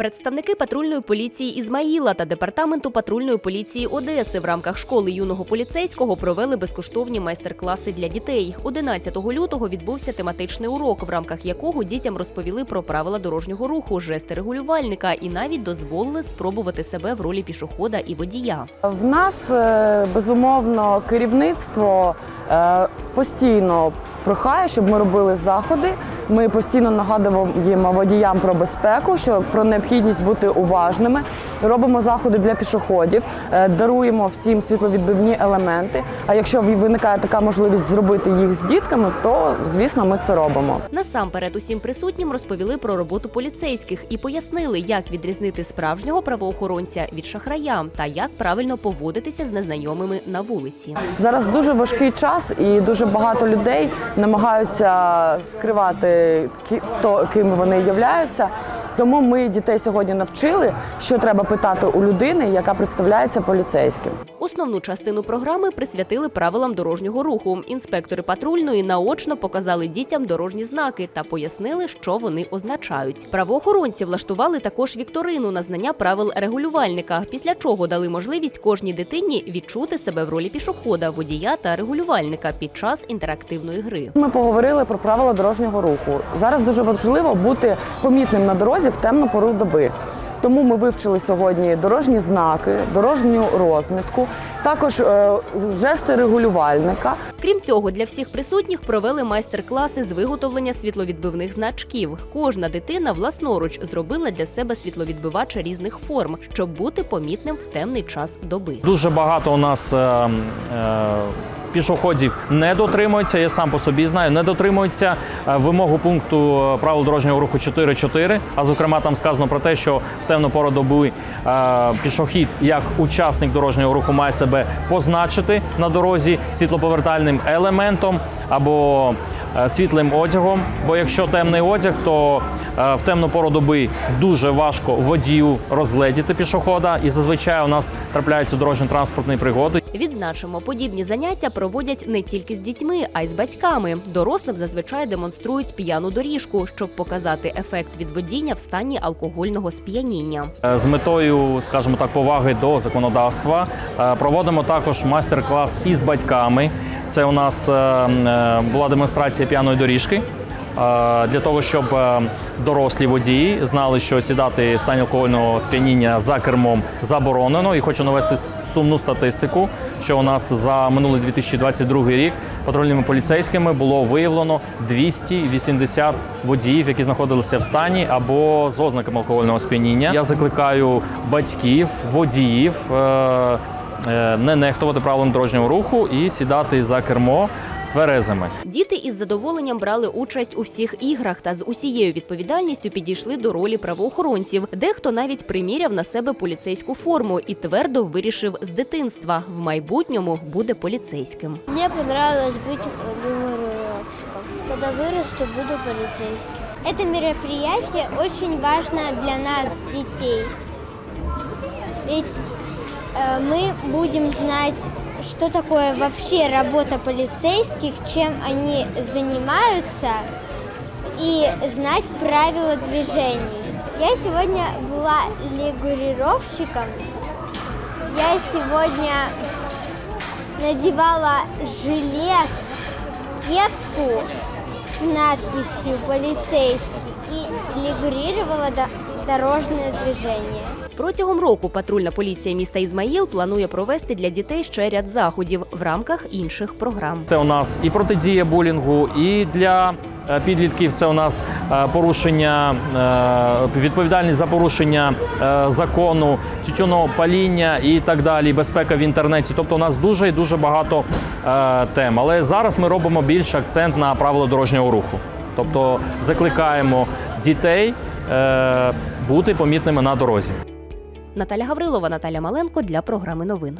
Представники патрульної поліції Ізмаїла та департаменту патрульної поліції Одеси в рамках школи юного поліцейського провели безкоштовні майстер-класи для дітей. 11 лютого відбувся тематичний урок, в рамках якого дітям розповіли про правила дорожнього руху, жести регулювальника і навіть дозволили спробувати себе в ролі пішохода і водія. В нас е, безумовно керівництво е, постійно прохає, щоб ми робили заходи. Ми постійно нагадуємо водіям про безпеку, що про необхідність бути уважними. Робимо заходи для пішоходів, е, даруємо всім світловідбивні елементи. А якщо виникає така можливість зробити їх з дітками, то звісно ми це робимо. Насамперед усім присутнім розповіли про роботу поліцейських і пояснили, як відрізнити справжнього правоохоронця від шахрая та як правильно поводитися з незнайомими на вулиці. Зараз дуже важкий час, і дуже багато людей намагаються скривати то, ким вони являються. Тому ми дітей сьогодні навчили, що треба питати у людини, яка представляється поліцейським. Основну частину програми присвятили правилам дорожнього руху. Інспектори патрульної наочно показали дітям дорожні знаки та пояснили, що вони означають. Правоохоронці влаштували також вікторину на знання правил регулювальника, після чого дали можливість кожній дитині відчути себе в ролі пішохода, водія та регулювальника під час інтерактивної гри. Ми поговорили про правила дорожнього руху. Зараз дуже важливо бути помітним на дорозі в темну пору доби. Тому ми вивчили сьогодні дорожні знаки, дорожню розмітку, також е, жести регулювальника. Крім цього, для всіх присутніх провели майстер-класи з виготовлення світловідбивних значків. Кожна дитина власноруч зробила для себе світловідбивач різних форм, щоб бути помітним в темний час доби. Дуже багато у нас е, е, пішоходів не дотримуються. Я сам по собі знаю, не дотримуються е, вимогу пункту е, правил дорожнього руху 4.4. А зокрема, там сказано про те, що в темну пору доби е, пішохід як учасник дорожнього руху має себе позначити на дорозі світлоповертальним елементом або світлим одягом. Бо якщо темний одяг, то е, в темну пору доби дуже важко водію розгледіти пішохода, і зазвичай у нас трапляються дорожньо-транспортні пригоди. Відзначимо, подібні заняття проводять не тільки з дітьми, а й з батьками. Дорослим зазвичай демонструють п'яну доріжку, щоб показати ефект від водіння в стані алкогольного сп'яніння. Е, З метою, скажімо так, поваги до законодавства е, проводимо також майстер-клас із батьками. Це у нас е, е, була демонстрація п'яної доріжки. е, Для того щоб дорослі водії знали, що сідати в стані алкогольного сп'яніння за кермом заборонено. І хочу навести сумну статистику, що у нас за минулий 2022 рік патрульними поліцейськими було виявлено 280 водіїв, які знаходилися в стані або з ознаками алкогольного сп'яніння. Я закликаю батьків, водіїв не нехтувати правилам дорожнього руху і сідати за кермо тверезими. Діти із задоволенням брали участь у всіх іграх та з усією відповідальністю підійшли до ролі правоохоронців. Дехто навіть приміряв на себе поліцейську форму і твердо вирішив з дитинства в майбутньому буде поліцейським. Мне понравилось быть регулировщиком. Когда вырасту, буду полицейским. Это мероприятие очень важно для нас, детей. Ведь э, мы будем знать, что такое вообще работа полицейских, чем они занимаются, и знать правила движений. Я сегодня была регулировщиком. Я сегодня надевала жилет, кепку с надписью «Полицейский» и регулировала до- дорожное движение. Протягом року патрульна поліція міста Ізмаїл планує провести для дітей ще ряд заходів в рамках інших програм. Це у нас і протидія булінгу, і для е, підлітків це у нас е, порушення е, відповідальність за порушення закону, тютюного паління і так далі, безпека в інтернеті. Тобто, у нас дуже і дуже багато тем. Але зараз ми робимо більше акцент на правила дорожнього руху. Тобто закликаємо дітей бути помітними на дорозі. Наталя Гаврилова, Наталя Маленко для програми новин.